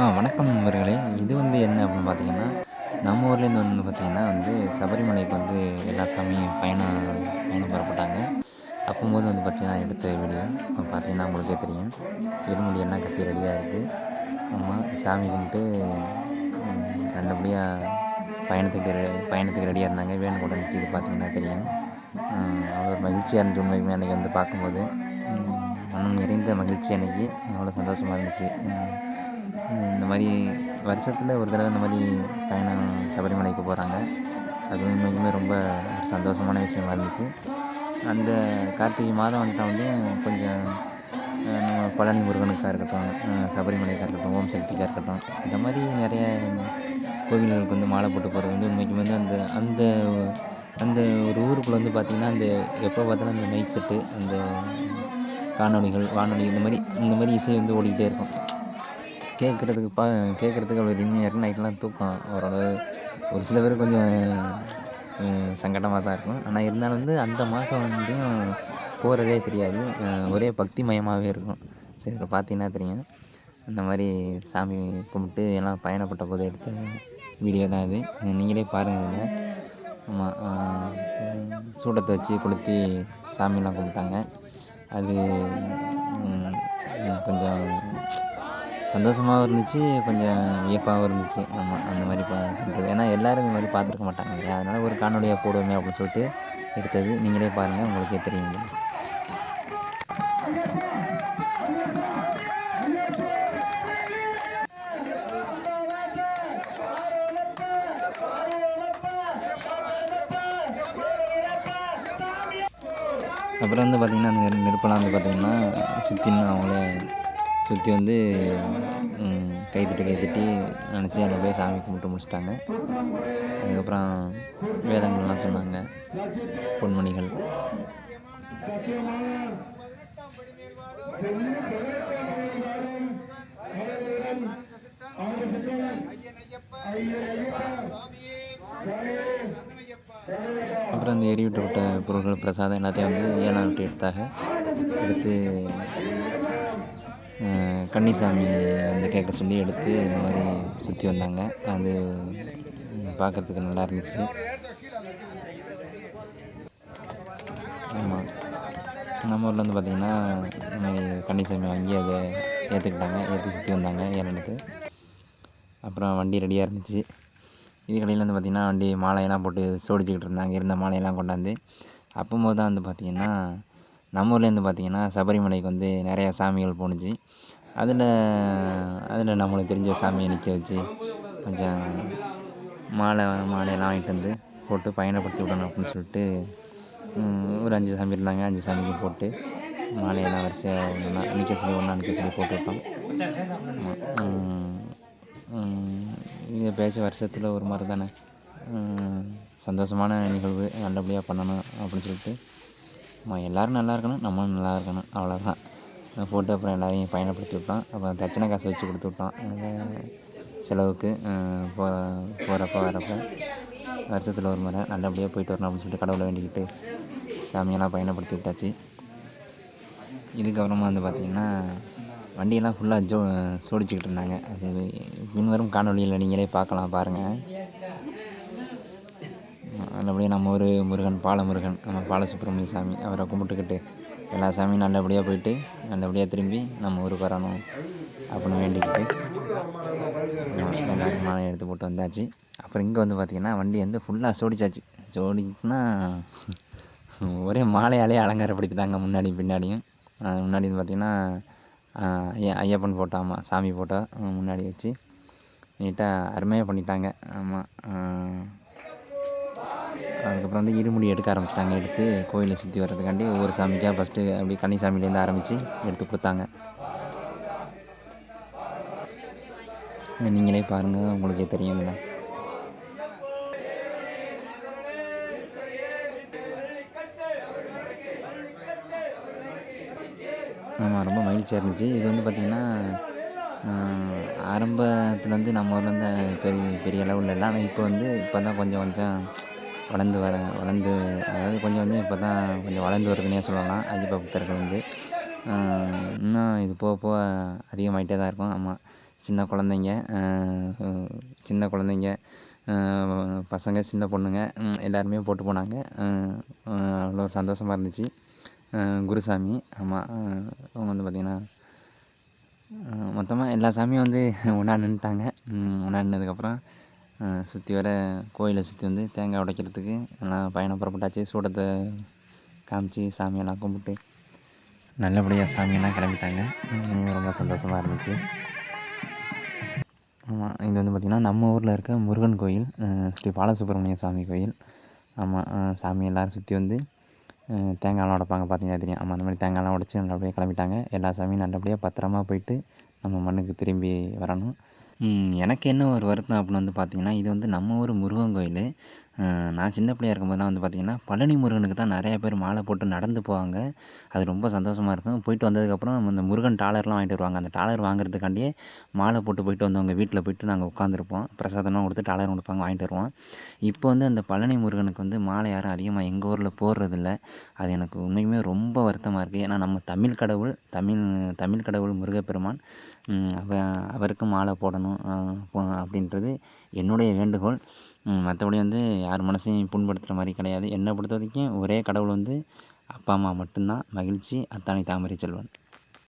ஆ வணக்கம் நண்பர்களே. இது வந்து என்ன அப்படின்னு பார்த்தீங்கன்னா நம்ம ஊர்லேருந்து வந்து பார்த்திங்கன்னா வந்து சபரிமலைக்கு வந்து எல்லா சாமியும் பயணம் பயணம் புறப்பட்டாங்க. அப்போம்போது வந்து பார்த்திங்கன்னா எடுத்த வீடியோ பார்த்தீங்கன்னா உங்களுக்கே தெரியும். இருமுடி எல்லாம் கட்டி ரெடியாக இருக்குது ஆமாம் சாமி கும்பிட்டு நல்லபடியாக பயணத்துக்கு ரெ பயணத்துக்கு ரெடியாக இருந்தாங்க. வேணுகோட நிற்கிது பார்த்தீங்கன்னா தெரியும். அவ்வளோ மகிழ்ச்சியாக இருந்துச்சு உண்மைக்குமே அன்றைக்கி வந்து பார்க்கும்போது. மனம் நிறைந்த மகிழ்ச்சி அன்றைக்கி அவ்வளோ சந்தோஷமாக இருந்துச்சு. இந்த மாதிரி வருஷத்தில் ஒரு தடவை இந்த மாதிரி பயணம் சபரிமலைக்கு போகிறாங்க அது உண்மைக்குமே ரொம்ப ஒரு சந்தோஷமான விஷயமா இருந்துச்சு. அந்த கார்த்திகை மாதம் வந்துட்டா வந்து கொஞ்சம் நம்ம பழனி முருகனுக்காக இருக்கட்டும் சபரிமலைக்காக இருக்கட்டும் ஓம் சக்திக்காக இருக்கட்டும் இந்த மாதிரி நிறைய கோவில்களுக்கு வந்து மாலை போட்டு போகிறது வந்து உண்மைக்குமே வந்து அந்த அந்த அந்த ஒரு ஊருக்குள்ளே வந்து பார்த்திங்கன்னா அந்த எப்போ பார்த்தாலும் அந்த மைக் செட்டு அந்த காணொலிகள் வானொலி இந்த மாதிரி இந்த மாதிரி இசை வந்து ஓடிக்கிட்டே இருக்கும். கேட்குறதுக்கு பா கேட்குறதுக்கு அவ்வளோ இனிமையாக இருக்கும் நைட்லாம் தூக்கம் ஓரளவு ஒரு சில பேர் கொஞ்சம் சங்கடமாக தான் இருக்கும். ஆனால் இருந்தாலும் வந்து அந்த மாதம் வந்து போகிறதே தெரியாது. ஒரே பக்தி மயமாகவே இருக்கும். சரி இதை பார்த்தீங்கன்னா தெரியும். அந்த மாதிரி சாமி கும்பிட்டு எல்லாம் பயணப்பட்ட போது எடுத்த வீடியோ தான் இது நீங்களே பாருங்கள் இதில் ஆமாம் சூடத்தை வச்சு கொளுத்தி சாமிலாம் கும்பிட்டாங்க. அது கொஞ்சம் சந்தோஷமாகவும் இருந்துச்சு கொஞ்சம் வியப்பாகவும் இருந்துச்சு. ஆமாம் அந்த மாதிரி பண்ணுறது ஏன்னா எல்லோரும் இந்த மாதிரி பார்த்துருக்க மாட்டாங்க இல்லையா? அதனால் ஒரு காணொலியாக போடுவோமே அப்படின்னு சொல்லிட்டு எடுத்தது. நீங்களே பாருங்கள் உங்களுக்கே தெரியும். அப்புறம் வந்து பார்த்திங்கன்னா அந்த நெருப்பெல்லாம் வந்து பார்த்திங்கன்னா சுற்றின்னு அவங்களே சுற்றி வந்து கை தட்டி கை தட்டி நினச்சி போய் சாமி கும்பிட்டு முடிச்சிட்டாங்க. அதுக்கப்புறம் வேதங்கள்லாம் சொன்னாங்க பொன்மணிகள். அப்புறம் அந்த எரிவிட்டப்பட்ட விட்ட பொருட்கள் பிரசாதம் எல்லாத்தையும் வந்து ஏழாம் விட்டு எடுத்தாக எடுத்து கன்னிசாமி வந்து கேட்க சொல்லி எடுத்து இந்த மாதிரி சுற்றி வந்தாங்க. அது பார்க்குறதுக்கு நல்லா இருந்துச்சு. ஆமாம் நம்ம ஊரில் வந்து பார்த்திங்கன்னா கன்னிசாமி வாங்கி அதை ஏற்றுக்கிட்டாங்க ஏற்றி சுற்றி வந்தாங்க ஏலனுக்கு அப்புறம் வண்டி ரெடியாக இருந்துச்சு. இது கடையில் வந்து பார்த்திங்கன்னா வண்டி மாலையெல்லாம் போட்டு சோடிச்சுக்கிட்டு இருந்தாங்க. இருந்த மாலையெல்லாம் கொண்டாந்து. அப்போம்போது தான் வந்து பார்த்திங்கன்னா நம்ம ஊர்லேருந்து பார்த்திங்கன்னா சபரிமலைக்கு வந்து நிறையா சாமிகள் போணுச்சு. அதில் அதில் நம்மளுக்கு தெரிஞ்ச சாமியை நிற்க வச்சு கொஞ்சம் மாலை மாலையெல்லாம் வாங்கிட்டு வந்து போட்டு பயணப்படுத்தி விடணும் அப்படின்னு சொல்லிட்டு ஒரு அஞ்சு சாமி இருந்தாங்க. அஞ்சு சாமிக்கு போட்டு மாலையெல்லாம் வரிசையாக ஒன்றா நிற்க சொல்லி ஒன்றா நிற்க சொல்லி போட்டுவிட்டோம் இது பேச வருஷத்தில் ஒரு மாதிரி தானே. சந்தோஷமான நிகழ்வு நல்லபடியாக பண்ணணும் அப்படின்னு சொல்லிட்டு ஆமாம் எல்லோரும் நல்லா இருக்கணும் நம்மளும் நல்லா இருக்கணும். அவ்வளோதான் போட்டு அப்புறம் எல்லாரையும் பயணப்படுத்தி விட்டோம் அப்புறம் தட்சணை காசு வச்சு கொடுத்து விட்டோம் செலவுக்கு போ போகிறப்ப வரப்போ வருஷத்தில் ஒரு முறை நல்லபடியாக போயிட்டு வரணும் அப்படின்னு சொல்லிட்டு கடவுளை வேண்டிக்கிட்டு சாமியெல்லாம் பயணப்படுத்தி விட்டாச்சு இதுக்கப்புறமா வந்து பார்த்திங்கன்னா வண்டியெல்லாம் ஃபுல்லாக ஜோ சோடிச்சுக்கிட்டு இருந்தாங்க. அது பின்வரும் காணொளியில் நீங்களே பார்க்கலாம் பாருங்கள் நல்லபடியாக நம்ம ஒரு முருகன் பாலமுருகன் நம்ம பாலசுப்ரமணிய சாமி அவரை கும்பிட்டுக்கிட்டு எல்லா சாமியும் நல்லபடியாக போயிட்டு நல்லபடியாக திரும்பி நம்ம ஊருக்கு வரணும் அப்படின்னு வேண்டிக்கிட்டு எல்லாருக்கும் மாலை எடுத்து போட்டு வந்தாச்சு. அப்புறம் இங்கே வந்து பார்த்திங்கன்னா வண்டி வந்து ஃபுல்லாக சோடிச்சாச்சு. சோடிச்சுன்னா ஒரே மாலையாலே அலங்காரப்படுத்திட்டாங்க முன்னாடி பின்னாடியும். முன்னாடி வந்து பார்த்திங்கன்னா ஐயப்பன் ஃபோட்டோ ஆமாம் சாமி ஃபோட்டோ முன்னாடி வச்சு நீட்டாக அருமையாக பண்ணிட்டாங்க. ஆமாம் அதுக்கப்புறம் வந்து இருமுடி எடுக்க ஆரம்பிச்சிட்டாங்க. எடுத்து கோயிலை சுற்றி வர்றதுக்காண்டி ஒவ்வொரு சாமிக்காக ஃபஸ்ட்டு அப்படி கன்னிசாமிலேருந்து ஆரம்பித்து எடுத்து கொடுத்தாங்க. நீங்களே பாருங்கள் உங்களுக்கே தெரியும் இல்லை ஆமாம் ரொம்ப மகிழ்ச்சியாக இருந்துச்சு. இது வந்து பார்த்திங்கன்னா ஆரம்பத்தில் வந்து நம்ம ஊரில் பெரிய பெரிய அளவில் இல்லை. ஆனால் இப்போ வந்து இப்போ தான் கொஞ்சம் கொஞ்சம் வளர்ந்து வர வளர்ந்து அதாவது கொஞ்சம் கொஞ்சம் இப்போ தான் கொஞ்சம் வளர்ந்து வருதுன்னே சொல்லலாம். ஐயப்ப பக்தர்கள் வந்து இன்னும் இது போக போக அதிகமாகிட்டே தான் இருக்கும். ஆமாம் சின்ன குழந்தைங்க சின்ன குழந்தைங்க பசங்க சின்ன பொண்ணுங்க எல்லாருமே போட்டு போனாங்க. அவ்வளோ சந்தோஷமாக இருந்துச்சு. குருசாமி ஆமாம் அவங்க வந்து பார்த்திங்கன்னா மொத்தமாக எல்லா சாமியும் வந்து ஒன்றா நின்றுட்டாங்க ஒன்றா நின்றதுக்கப்புறம் சுற்றி வர கோயிலை சுற்றி வந்து தேங்காய் உடைக்கிறதுக்கு எல்லாம் பயணம் புறப்பட்டாச்சு. சூடத்தை காமிச்சு சாமியெல்லாம் கும்பிட்டு நல்லபடியாக சாமியெல்லாம் கிளம்பிட்டாங்க. ரொம்ப சந்தோஷமாக இருந்துச்சு. ஆமாம் இது வந்து பார்த்திங்கன்னா நம்ம ஊரில் இருக்க முருகன் கோயில் ஸ்ரீ பாலசுப்ரமணிய சுவாமி கோயில். ஆமாம் சாமி எல்லோரும் சுற்றி வந்து தேங்காய்லாம் உடைப்பாங்க. பார்த்தீங்கன்னா தெரியும். ஆமாம் அந்த மாதிரி தேங்காய்லாம் உடச்சி நல்லபடியாக கிளம்பிட்டாங்க. எல்லா சாமியும் நல்லபடியாக பத்திரமா போயிட்டு நம்ம மண்ணுக்கு திரும்பி வரணும். எனக்கு என்ன ஒரு வருத்தம் அப்படின்னு வந்து பார்த்திங்கன்னா இது வந்து நம்ம ஊர் முருகன் கோயில். நான் சின்ன பிள்ளையா இருக்கும்போதெல்லாம் வந்து பார்த்திங்கன்னா பழனி முருகனுக்கு தான் நிறையா பேர் மாலை போட்டு நடந்து போவாங்க. அது ரொம்ப சந்தோஷமாக இருக்கும். போயிட்டு வந்ததுக்கப்புறம் அந்த முருகன் டாலர்லாம் வாங்கிட்டு வருவாங்க. அந்த டாலர் வாங்குறதுக்காண்டியே மாலை போட்டு போயிட்டு வந்தவங்க வீட்டில் போயிட்டு நாங்கள் உட்காந்துருப்போம் பிரசாதம்லாம் கொடுத்து டாலர் கொடுப்பாங்க வாங்கிட்டு வருவோம். இப்போ வந்து அந்த பழனி முருகனுக்கு வந்து மாலை யாரும் அதிகமாக எங்கள் ஊரில் போடுறதில்ல. அது எனக்கு உண்மையுமே ரொம்ப வருத்தமாக இருக்குது ஏன்னா நம்ம தமிழ் கடவுள் தமிழ் தமிழ் கடவுள் முருகப்பெருமான் அவருக்கு மாலை போடணும் அப்படின்றது என்னுடைய வேண்டுகோள். மற்றபடி வந்து யார் மனசையும் புண்படுத்துகிற மாதிரி கிடையாது. என்னை பொறுத்த வரைக்கும் ஒரே கடவுள் வந்து அப்பா அம்மா மட்டும்தான். மகிழ்ச்சி அத்தானை தாமரை செல்வன்.